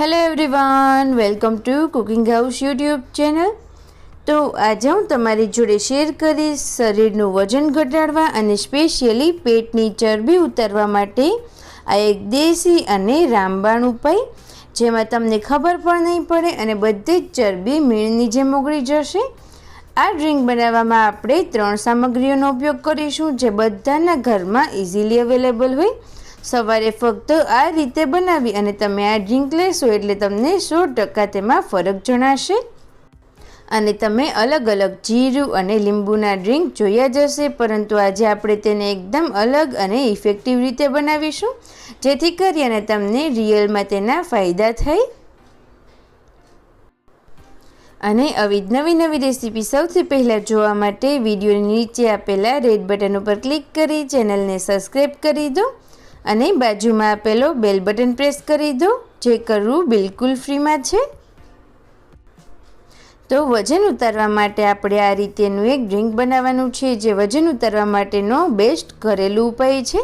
Hello everyone welcome to cooking house YouTube channel તો આજે હું તમારી જોડે શેર કરીશ શરીરનું વજન ઘટાડવા અને સ્પેશિયલી પેટની ચરબી ઉતારવા માટે આ એક દેશી અને રામબાણ ઉપાય, જેમાં તમને ખબર પણ નહીં પડે અને બધી જ ચરબી મીણની જેમ ઓગળી જશે. આ ડ્રિંક બનાવવામાં આપણે ત્રણ સામગ્રીઓનો ઉપયોગ કરીશું, જે બધાના ઘરમાં ઇઝીલી અવેલેબલ હોય. સવારે ફક્ત આ રીતે બનાવી અને તમે આ ડ્રિંક લેશો એટલે તમને સો ટકા તેમાં ફરક જણાશે. અને તમે અલગ અલગ જીરું અને લીંબુના ડ્રિંક જોયા જશે પરંતુ આજે આપણે તેને એકદમ અલગ અને ઇફેક્ટિવ રીતે બનાવીશું, જેથી કરી અને તમને રિયલમાં તેના ફાયદા થાય. અને આવી નવી નવી રેસીપી સૌથી પહેલાં જોવા માટે વિડીયોની નીચે આપેલા રેડ બટન ઉપર ક્લિક કરી ચેનલને સબસ્ક્રાઈબ કરી દો. અને બાજુમાં આપેલો બેલ બટન પ્રેસ કરી દો, જે કરવું બિલકુલ ફ્રીમાં છે. તો વજન ઉતારવા માટે આપણે આ રીતેનું એક ડ્રિંક બનાવવાનું છે, જે વજન ઉતારવા માટેનો બેસ્ટ ઘરેલું ઉપાય છે.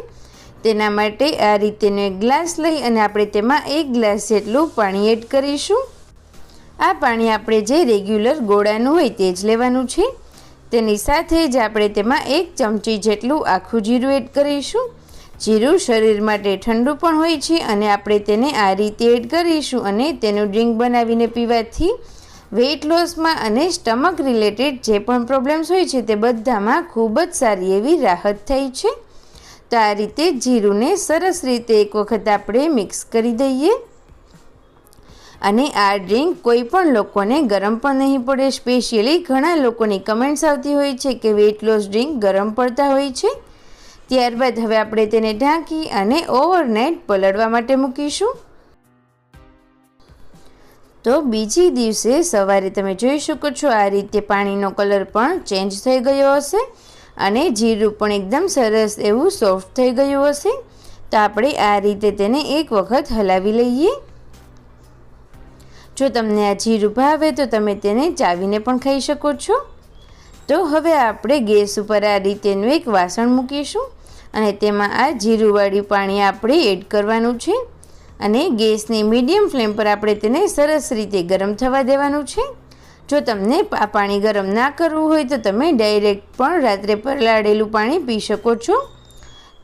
તેના માટે આ રીતેનો એક ગ્લાસ લઈ અને આપણે તેમાં એક ગ્લાસ જેટલું પાણી એડ કરીશું. આ પાણી આપણે જે રેગ્યુલર ગોળાનું હોય તે જ લેવાનું છે. તેની સાથે જ આપણે તેમાં એક ચમચી જેટલું આખું જીરું એડ કરીશું. જીરું શરીર માટે ઠંડુ પણ હોય છે અને આપણે તેને આ રીતે એડ કરીશું અને તેનું ડ્રિંક બનાવીને પીવાથી વેઇટ લોસમાં અને સ્ટમક રિલેટેડ જે પણ પ્રોબ્લેમ્સ હોય છે તે બધામાં ખૂબ જ સારી એવી રાહત થઈ છે. તો આ રીતે જીરુંને સરસ રીતે એક વખત આપણે મિક્સ કરી દઈએ. અને આ ડ્રિંક કોઈ પણ લોકોને ગરમ પણ નહીં પડે. સ્પેશિયલી ઘણા લોકોની કમેન્ટ્સ આવતી હોય છે કે વેઇટ લોસ ડ્રિંક ગરમ પડતા હોય છે. ત્યારબાદ હવે આપણે તેને ઢાંકી અને ઓવરનાઇટ પલળવા માટે મૂકીશું. તો બીજી દિવસે સવારે તમે જોઈ શકો છો આ રીતે પાણીનો કલર પણ ચેન્જ થઈ ગયો હશે અને જીરું પણ એકદમ સરસ એવું સોફ્ટ થઈ ગયું હશે. તો આપણે આ રીતે તેને એક વખત હલાવી લઈએ. જો તમને આ જીરું ભાવે તો તમે તેને ચાવીને પણ ખાઈ શકો છો. તો હવે આપણે ગેસ ઉપર આ રીતેનું એક વાસણ મૂકીશું. અને તેમાં આ જીરુંવાળું પાણી આપણે એડ કરવાનું છે અને ગેસની મીડિયમ ફ્લેમ પર આપણે તેને સરસ રીતે ગરમ થવા દેવાનું છે. જો તમને આ પાણી ગરમ ના કરવું હોય તો તમે ડાયરેક્ટ પણ રાત્રે પલાળેલું પાણી પી શકો છો.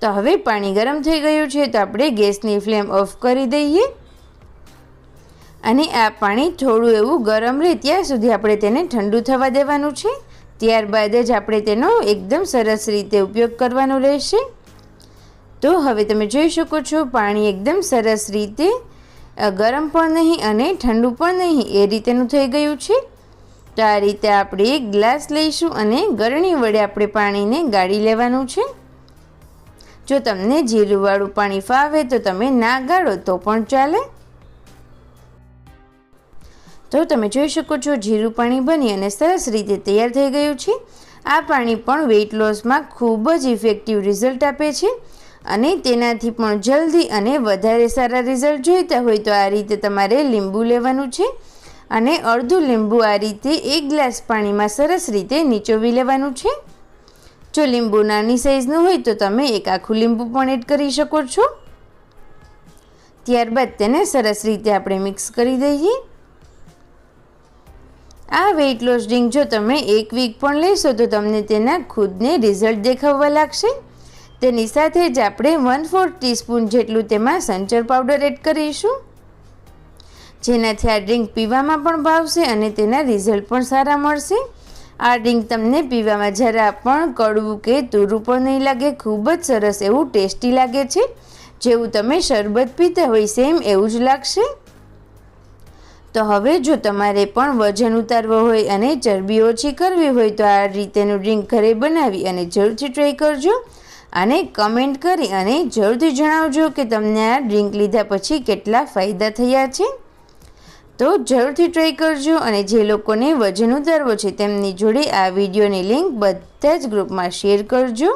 તો હવે પાણી ગરમ થઈ ગયું છે તો આપણે ગેસની ફ્લેમ ઓફ કરી દઈએ. અને આ પાણી થોડું એવું ગરમ રહે ત્યાં સુધી આપણે તેને ઠંડુ થવા દેવાનું છે. ત્યારબાદ જ આપણે તેનો એકદમ સરસ રીતે ઉપયોગ કરવાનો રહેશે. તો હવે તમે જોઈ શકો છો, પાણી એકદમ સરસ રીતે ગરમ પણ નહીં અને ઠંડુ પણ નહીં, એ રીતેનું થઈ ગયું છે. તો આ રીતે આપણે એક ગ્લાસ લઈશું અને ગરણી વડે આપણે પાણીને ગાળી લેવાનું છે. જો તમને જીરુંવાળું પાણી ફાવે તો તમે ના ગાળો તો પણ ચાલે. તો તમે જોઈ શકો છો, જીરું પાણી બની અને સરસ રીતે તૈયાર થઈ ગયું છે. આ પાણી પણ વેઇટ લોસમાં ખૂબ જ ઇફેક્ટિવ રિઝલ્ટ આપે છે. અને તેનાથી પણ જલ્દી અને વધારે સારા રિઝલ્ટ જોઈતા હોય તો આ રીતે તમારે લીંબુ લેવાનું છે. અને અડધું લીંબુ આ રીતે એક ગ્લાસ પાણીમાં સરસ રીતે નીચોવી લેવાનું છે. જો લીંબુ નાની સાઇઝનું હોય તો તમે એક આખું લીંબુ પણ એડ કરી શકો છો. ત્યારબાદ તેને સરસ રીતે આપણે મિક્સ કરી દઈએ. આ વેઇટ લોસ ડ્રિંક જો તમે એક વીક પણ લેશો તો તમને તેના ખુદને રિઝલ્ટ દેખાવવા લાગશે. તેની સાથે જ આપણે વન ફોર્થ ટીસ્પૂન જેટલું તેમાં સંચર પાવડર એડ કરીશું. જેનાથી આ ડ્રિંક પીવામાં પણ ભાવશે અને તેના રિઝલ્ટ પણ સારા મળશે. આ ડ્રિંક તમને પીવામાં જરા પણ કડવું કે તુરું પણ નહીં લાગે, ખૂબ જ સરસ એવું ટેસ્ટી લાગે છે, જેવું તમે શરબત પીતા હોય સેમ એવું જ લાગશે. તો હવે જો તમારે પણ વજન ઉતારવો હોય અને ચરબી ઓછી કરવી હોય તો આ રીતેનું ડ્રિંક ઘરે બનાવી અને જરૂરથી ટ્રાય કરજો. અને કમેન્ટ કરી અને જરૂરથી જણાવજો કે તમને આ ડ્રિંક લીધા પછી કેટલા ફાયદા થયા છે. તો જરૂરથી ટ્રાય કરજો અને જે લોકોને વજન ઉતારવો છે તેમની જોડે આ વિડીયોની લિંક બધા જ ગ્રુપમાં શેર કરજો.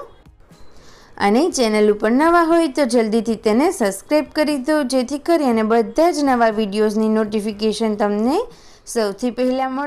અને ચેનલ ઉપર નવા હોય તો જલ્દીથી તેને સબસ્ક્રાઈબ કરી દો, જેથી કરી અને બધા જ નવા વિડીયોઝની નોટિફિકેશન તમને સૌથી પહેલાં મળે.